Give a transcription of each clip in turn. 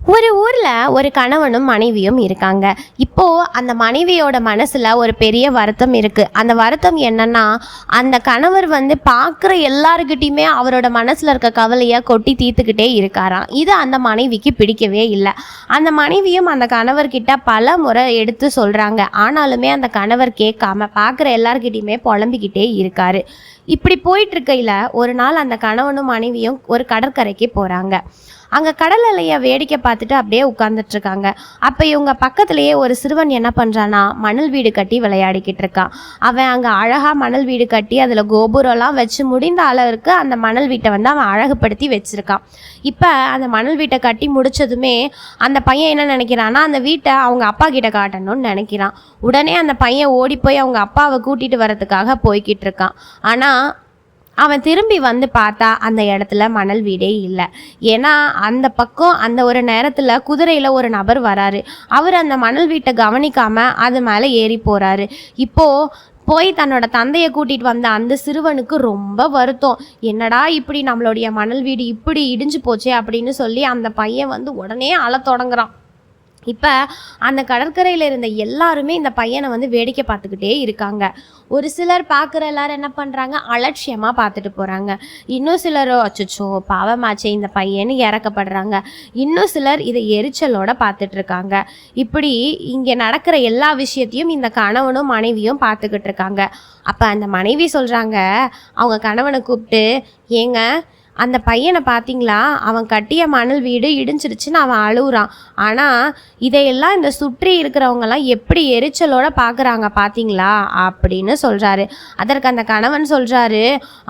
ஒரு ஊரில் ஒரு கணவனும் மனைவியும் இருக்காங்க. இப்போது அந்த மனைவியோட மனசில் ஒரு பெரிய வருத்தம் இருக்குது அந்த வருத்தம் என்னன்னா அந்த கணவர் வந்து பார்க்குற எல்லாருக்கிட்டையுமே அவரோட மனசில் இருக்க கவலையை கொட்டி தீர்த்துக்கிட்டே இருக்காராம். இது அந்த மனைவிக்கு பிடிக்கவே இல்லை. அந்த மனைவியும் அந்த கணவர்கிட்ட பல முறை எடுத்து சொல்கிறாங்க ஆனாலுமே அந்த கணவர் கேட்காம பார்க்குற எல்லாருக்கிட்டையுமே புலம்பிக்கிட்டே இருக்காரு. இப்படி போயிட்டுருக்கையில் ஒரு நாள் அந்த கணவனும் மனைவியும் ஒரு கடற்கரைக்கு போகிறாங்க அங்கே கடல் அலையை வேடிக்கை பார்த்துட்டு அப்படியே உட்காந்துட்ருக்காங்க அப்போ இவங்க பக்கத்துலேயே ஒரு சிறுவன் என்ன பண்ணுறான்னா மணல் வீடு கட்டி விளையாடிக்கிட்டு இருக்கான் அவன் அங்கே அழகாக மணல் வீடு கட்டி அதில் கோபுரம்லாம் வச்சு முடிந்த அளவிற்கு அந்த மணல் வீட்டை வந்து அவன் அழகுப்படுத்தி வச்சுருக்கான். இப்போ அந்த மணல் வீட்டை கட்டி முடிச்சதுமே அந்த பையன் என்ன நினைக்கிறான்னா அந்த வீட்டை அவங்க அப்பா கிட்ட காட்டணும்னு நினைக்கிறான். உடனே அந்த பையன் ஓடி போய் அவங்க அப்பாவை கூட்டிகிட்டு வரதுக்காக போய்கிட்டு இருக்கான். ஆனால் அவன் திரும்பி வந்து பார்த்தா அந்த இடத்துல மணல் வீடே இல்லை. ஏன்னா அந்த பக்கம் அந்த ஒரு நேரத்தில் குதிரையில் ஒரு நபர் வராரு. அவர் அந்த மணல் வீட்டை கவனிக்காமல் அது மேலே ஏறி போகிறாரு இப்போது போய் தன்னோட தந்தையை கூட்டிகிட்டு வந்த அந்த சிறுவனுக்கு ரொம்ப வருத்தம். என்னடா இப்படி நம்மளுடைய மணல் வீடு இப்படி இடிஞ்சு போச்சே அப்படின்னு சொல்லி அந்த பையன் வந்து உடனே அழ தொடங்குறான். இப்போ அந்த கடற்கரையில் இருந்த எல்லாருமே இந்த பையனை வந்து வேடிக்கை பார்த்துக்கிட்டே இருக்காங்க. ஒரு சிலர் பார்க்குற எல்லாரும் என்ன பண்ணுறாங்க அலட்சியமாக பார்த்துட்டு போகிறாங்க இன்னும் சிலரோ அச்சோ பாவமாச்சே இந்த பையன்னு இறக்கப்படுறாங்க. இன்னும் சிலர் இதை எரிச்சலோட பார்த்துட்டு இருக்காங்க. இப்படி இங்கே நடக்கிற எல்லா விஷயத்தையும் இந்த கணவனும் மனைவியும் பார்த்துக்கிட்டு இருக்காங்க. அப்போ அந்த மனைவி சொல்கிறாங்க அவங்க கணவனை கூப்பிட்டு ஏங்க அந்த பையனை பார்த்தீங்களா? அவன் கட்டிய மணல் வீடு இடிஞ்சிருச்சுன்னு அவன் அழுகுறான். ஆனால் இதையெல்லாம் இந்த சுற்றி இருக்கிறவங்கெல்லாம் எப்படி எரிச்சலோட பார்க்குறாங்க பார்த்தீங்களா? அப்படின்னு சொல்கிறாரு அதற்கு அந்த கணவன் சொல்கிறாரு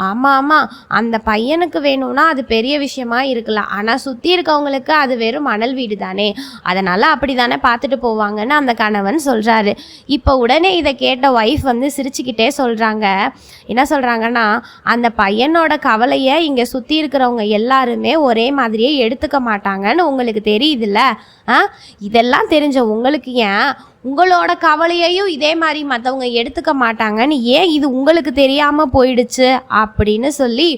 ஆமாம் ஆமாம் அந்த பையனுக்கு வேணும்னா அது பெரிய விஷயமா இருக்கலாம். ஆனால் சுற்றி இருக்கவங்களுக்கு அது வெறும் மணல் வீடு தானே. அதனால் அப்படி தானே பார்த்துட்டு போவாங்கன்னு அந்த கணவன் சொல்கிறாரு இப்போ உடனே இதை கேட்ட ஒய்ஃப் வந்து சிரிச்சுக்கிட்டே சொல்கிறாங்க என்ன சொல்கிறாங்கன்னா அந்த பையனோட கவலையை இங்கே சுற்றி இருக்கிறவங்க எல்லாருமே ஒரே மாதிரியே எடுத்துக்க மாட்டாங்கன்னு உங்களுக்கு தெரியுதுல்ல? ஆ? இதெல்லாம் தெரிஞ்ச உங்களுக்கு ஏன்? உங்களோட கவலையையும் இதே மாதிரி மற்றவங்க எடுத்துக்க மாட்டாங்கன்னு ஏன் இது உங்களுக்கு தெரியாமல் போயிடுச்சு? அப்படின்னு சொல்லி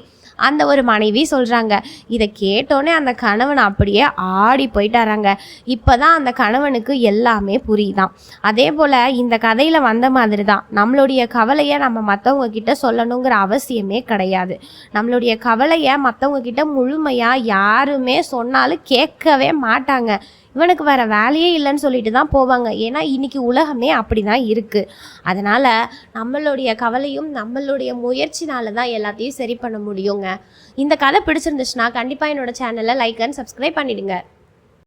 அந்த ஒரு மனைவி சொல்கிறாங்க இதை கேட்டோன்னே அந்த கணவன் அப்படியே ஆடி போயிட்டாராங்க. இப்போ தான் அந்த கணவனுக்கு எல்லாமே புரியுதான். அதே போல் இந்த கதையில் வந்த மாதிரி தான் நம்மளுடைய கவலையை நம்ம மற்றவங்க கிட்ட சொல்லணுங்கிற அவசியமே கிடையாது. நம்மளுடைய கவலையை மற்றவங்க கிட்ட முழுமையாக யாருமே சொன்னாலும் கேட்கவே மாட்டாங்க. இவனுக்கு வேற வேலையே இல்லைன்னு சொல்லிட்டு தான் போவாங்க. ஏன்னா இன்னைக்கு உலகமே அப்படி தான் இருக்குது அதனால் நம்மளுடைய கவலையும் நம்மளுடைய முயற்சினால தான் எல்லாத்தையும் சரி பண்ண முடியுங்க. இந்த கதை பிடிச்சிருந்துச்சுன்னா கண்டிப்பாக என்னோட சேனலை லைக் அண்ட் சப்ஸ்கிரைப் பண்ணிவிடுங்க